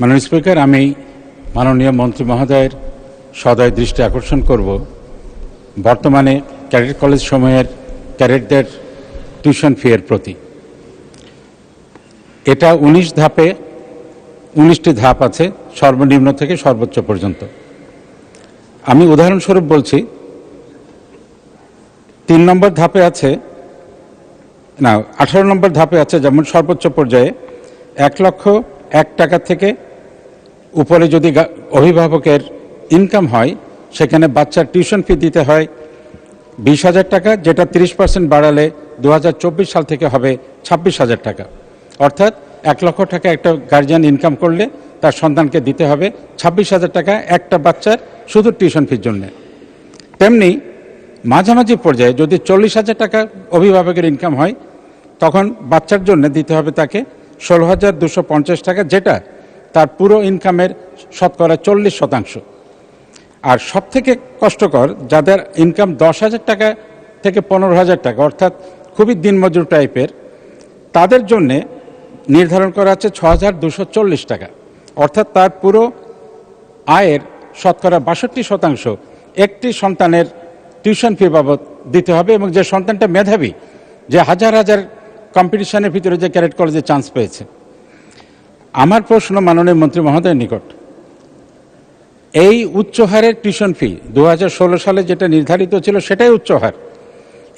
মাননীয় স্পিকার, আমি মাননীয় মন্ত্রী মহোদয়ের সদয় দৃষ্টি আকর্ষণ করব। বর্তমানে ক্যাডেট কলেজ সময়ের ক্যাডেটদের টিউশন ফি এর প্রতি। এটা উনিশ ধাপে, উনিশটি ধাপ আছে, সর্বনিম্ন থেকে সর্বোচ্চ পর্যন্ত। আমি উদাহরণস্বরূপ বলছি, তিন নম্বর ধাপে আছে, না, আঠারো নম্বর ধাপে আছে যেমন সর্বোচ্চ পর্যায়ে এক লক্ষ এক টাকা থেকে উপরে যদি অভিভাবকের ইনকাম হয়, সেখানে বাচ্চার টিউশন ফি দিতে হয়। বিশ হাজার টাকা, যেটা তিরিশ পার্সেন্ট বাড়ালে দু হাজার চব্বিশ সাল থেকে হবে ছাব্বিশ হাজার টাকা। অর্থাৎ এক লক্ষ টাকা একটা গার্জিয়ান ইনকাম করলে তার সন্তানকে দিতে হবে ছাব্বিশ হাজার টাকা একটা বাচ্চার শুধু টিউশন ফির জন্যে। তেমনি মাঝামাঝি পর্যায়ে যদি চল্লিশ হাজার টাকা অভিভাবকের ইনকাম হয়, তখন বাচ্চার জন্য দিতে হবে তাকে ষোলো হাজার দুশো পঞ্চাশ টাকা, যেটা তার পুরো ইনকামের শতকরা চল্লিশ শতাংশ। আর সব থেকে কষ্টকর, যাদের ইনকাম দশ হাজার টাকা থেকে পনেরো হাজার টাকা, অর্থাৎ খুবই দিনমজুর টাইপের, তাদের জন্যে নির্ধারণ করা আছে ছ হাজার দুশো চল্লিশ টাকা। অর্থাৎ তার পুরো আয়ের শতকরা বাষট্টি শতাংশ একটি সন্তানের টিউশন ফি বাবদ দিতে হবে এবং যে সন্তানটা মেধাবী, যে হাজার হাজার কম্পিটিশনের ভিতরে যে ক্যারেট কলেজে চান্স পেয়েছে। আমার প্রশ্ন মাননীয় মন্ত্রী মহোদয়ের নিকট। এই উচ্চ হারের টিউশন ফি দুহাজার ষোলো সালে যেটা নির্ধারিত ছিল সেটাই উচ্চ হার।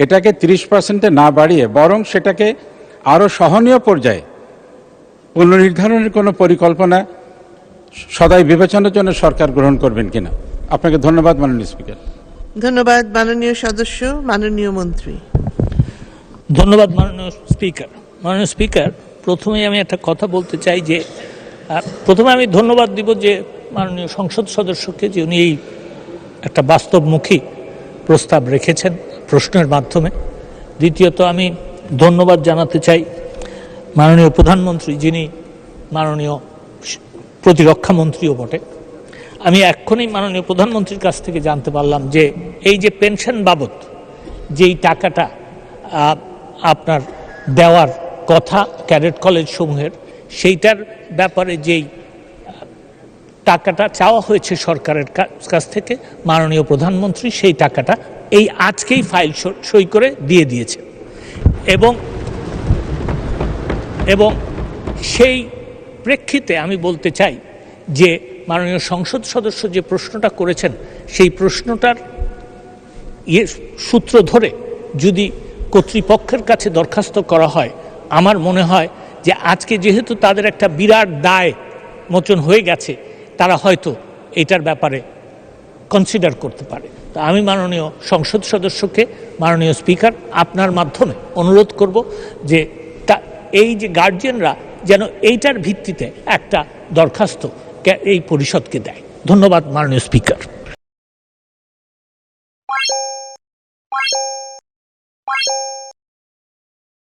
এটাকে তিরিশ পার্সেন্টে না বাড়িয়ে বরং সেটাকে আরও সহনীয় পর্যায়ে পুনর্নির্ধারণের কোনো পরিকল্পনা সদাই বিবেচনার জন্য সরকার গ্রহণ করবেন কিনা। আপনাকে ধন্যবাদ মাননীয় স্পিকার। ধন্যবাদ মাননীয় সদস্য মাননীয় মন্ত্রী। ধন্যবাদ মাননীয় স্পিকার। মাননীয় স্পিকার প্রথমেই আমি একটা কথা বলতে চাই যে প্রথমে আমি ধন্যবাদ দিব যে মাননীয় সংসদ সদস্যকে যে উনি এই একটা বাস্তবমুখী প্রস্তাব রেখেছেন প্রশ্নের মাধ্যমে। দ্বিতীয়ত আমি ধন্যবাদ জানাতে চাই মাননীয় প্রধানমন্ত্রী যিনি মাননীয় প্রতিরক্ষা মন্ত্রীও বটে। আমি এক্ষুনি মাননীয় প্রধানমন্ত্রীর কাছ থেকে জানতে পারলাম যে, এই যে পেনশন বাবদ যেই টাকাটা আপনার দেওয়ার কথা ক্যাডেট কলেজ সমূহের, সেইটার ব্যাপারে যেই টাকাটা চাওয়া হয়েছে সরকারের কাছ থেকে, মাননীয় প্রধানমন্ত্রী সেই টাকাটা এই আজকেই ফাইল সই করে দিয়ে দিয়েছে। এবং এবং সেই প্রেক্ষিতে আমি বলতে চাই যে, মাননীয় সংসদ সদস্য যে প্রশ্নটা করেছেন, সেই প্রশ্নটার ইয়ে সূত্র ধরে যদি কর্তৃপক্ষের কাছে দরখাস্ত করা হয় আমার মনে হয় যে আজকে যেহেতু তাদের একটা বিরাট দায় মোচন হয়ে গেছে, তারা হয়তো এটার ব্যাপারে কনসিডার করতে পারে। তো আমি মাননীয় সংসদ সদস্যকে, মাননীয় স্পিকার, আপনার মাধ্যমে অনুরোধ করব যে তা, এই যে গার্জিয়ানরা যেন এইটার ভিত্তিতে একটা দরখাস্ত এই পরিষদকে দেয়। ধন্যবাদ মাননীয় স্পিকার।